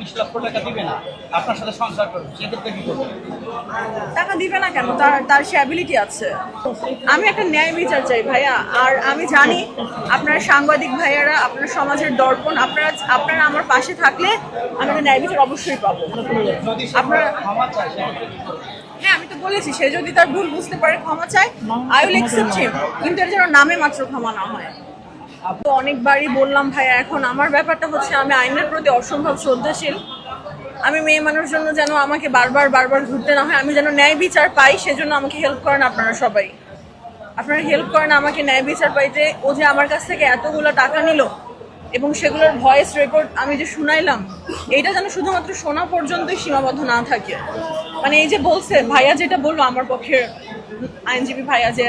বিশ লক্ষ টাকা দিবে না। আপনার সাথে সংসার করবে সেক্ষেত্রে কি করবে? টাকা দিবে না কেন? তার তার সে অ্যাবিলিটি আছে। আমি একটা ন্যায় বিচার চাই ভাইয়া। আর আমি জানি আপনারা সাংবাদিক ভাইয়ারা আপনার সমাজের দর্পণ আপনারা আপনারা আমার পাশে থাকলে আমি একটা ন্যায় বিচার অবশ্যই পাবো। আপনারা- ক্ষমা? হ্যাঁ আমি তো বলেছি সে যদি তার ভুল বুঝতে পারে ক্ষমা চায় আই উইল অ্যাকসেপ্ট হিম কিন্তু এর যেন নামে মাত্র ক্ষমা না হয়। অনেকবারই বললাম ভাইয়া এখন আমার ব্যাপারটা হচ্ছে আমি আইনের প্রতি অসম্ভব শ্রদ্ধাশীল। আমি মেয়ে মানুষ জন্য যেন আমাকে বারবার বারবার ঘুরতে না হয়, আমি যেন ন্যায় বিচার পাই, সেজন্য আমাকে হেল্প করেন আপনারা সবাই। আপনারা হেল্প করেন আমাকে ন্যায় বিচার পাই যে ও যে আমার কাছ থেকে এতগুলো টাকা নিল এবং সেগুলোর ভয়েস রেকর্ড আমি যে শুনাইলাম, এইটা যেন শুধুমাত্র শোনা পর্যন্তই সীমাবদ্ধ না থাকে। মানে এই যে বলছে, ভাইয়া যেটা বলল, আমার পক্ষে আইনজীবী ভাইয়া যে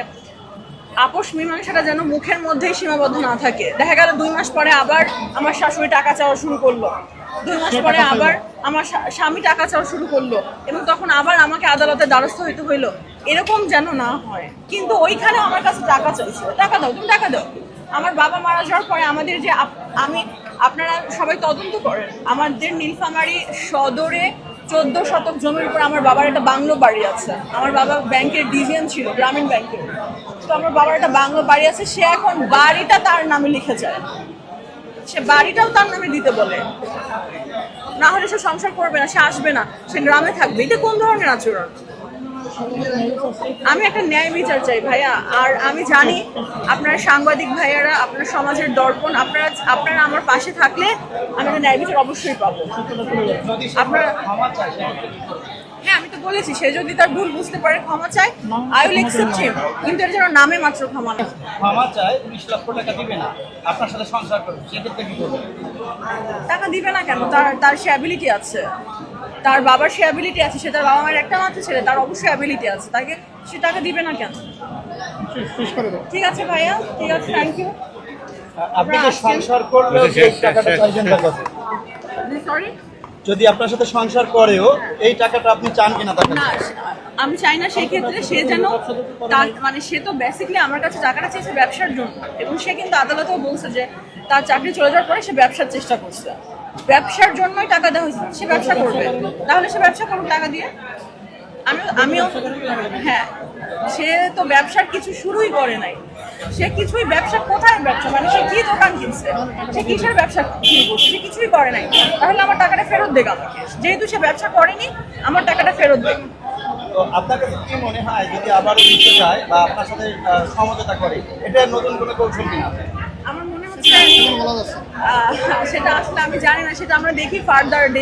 আপোষ মীমাংসাটা যেন মুখের মধ্যেই সীমাবদ্ধ না থাকে। দেখা গেল দুই মাস পরে আবার আমার শাশুড়ি টাকা চাওয়া শুরু করল। দুই মাস পরে আবার আমার স্বামী টাকা চাওয়া শুরু করল এবং তখন আবার আমাকে আদালতে দ্বারস্থ হইতে হইল। এরকম যেন না হয়। কিন্তু ওইখানে আমার কাছে টাকা চাইছে টাকা দাও তুমি টাকা দাও। আমার বাবা মারা যাওয়ার পরে আমাদের যে আমি আপনারা সবাই তদন্ত করেন। আমাদের নীলফামারী সদরে চোদ্দ শতক জমির উপর আমার বাবার একটা বাংলো বাড়ি আছে। আমার বাবা ব্যাংকের ডিভিএন ছিল, গ্রামীণ ব্যাংকের তো আমার বাবার একটা বাংলো বাড়ি আছে, সে এখন বাড়িটা তার নামে লিখে যায়। সে বাড়িটাও তার নামে দিতে বলে। না হলে সে সংসার করবে না, সে আসবে না, সে গ্রামে থাকবে। এটা কোন ধরনের আচরণ? আমি একটা ন্যায় বিচার চাই ভাইয়া। আর আমি জানি আপনারা সাংবাদিক ভাইয়ারা আপনার সমাজের দর্পণ আপনারা আপনারা আমার পাশে থাকলে আমি একটা ন্যায় বিচার অবশ্যই পাবো। আপনারা-? হ্যাঁ আমি তো বলেছি সে যদি তার ভুল বুঝতে পারে ক্ষমা চায়। আই উইল অ্যাকসেপ্ট হিম কিন্তু এর যেন নামে মাত্র ক্ষমা না। ক্ষমা চায় বিশ লক্ষ টাকা দিবে না। আপনার সাথে সংসার করবে সেক্ষেত্রে কি করবে? টাকা দিবে না কেন? তার তার সে অ্যাবিলিটি আছে। তার বাবার সে অ্যাবিলিটি আছে সে তার বাবা মায়ের একটা মাত্র ছেলে তার অবশ্যই অ্যাবিলিটি আছে। তাকে সে টাকা দিবে না কেন? ঠিক আছে ভাইয়া ঠিক আছে থ্যাংক ইউ কাছে সরি যদি আপনার সাথে সংসার করেও এই টাকাটা আপনি চান কিনা না আমি চাই না সেই ক্ষেত্রে সে যেন তার মানে সে তো বেসিক্যালি আমার কাছে টাকাটা চেয়েছে ব্যবসার জন্য। এবং সে কিন্তু আদালতেও বলছে যে তার চাকরি চলে যাওয়ার পরে সে ব্যবসার চেষ্টা করছে। ব্যবসার জন্যই টাকা দেওয়া হয়েছে। সে ব্যবসা করবে। তাহলে সে ব্যবসা করুক টাকা দিয়ে। আমি আমিও হ্যাঁ। সে তো ব্যবসার কিছু শুরুই করে নাই। সে কিছুই ব্যবসা কোথায় ব্যবসা? মানে সে কি দোকান কিনছে? সে কিসের ব্যবসা শুরু করছে সে কিছুই করে নাই। তাহলে আমার টাকাটা ফেরত দেখ আমাকে। যেহেতু সে ব্যবসা করেনি আমার টাকাটা ফেরত দেখ আপনার কাছে কি মনে হয় যদি নিতে যায় বা আপনার সাথে সমঝোতা করে এটা নতুন কোনো কৌশল কিনা? আমার সেটা আসলে আমি জানি না সেটা আমরা দেখি ফার্দার ডে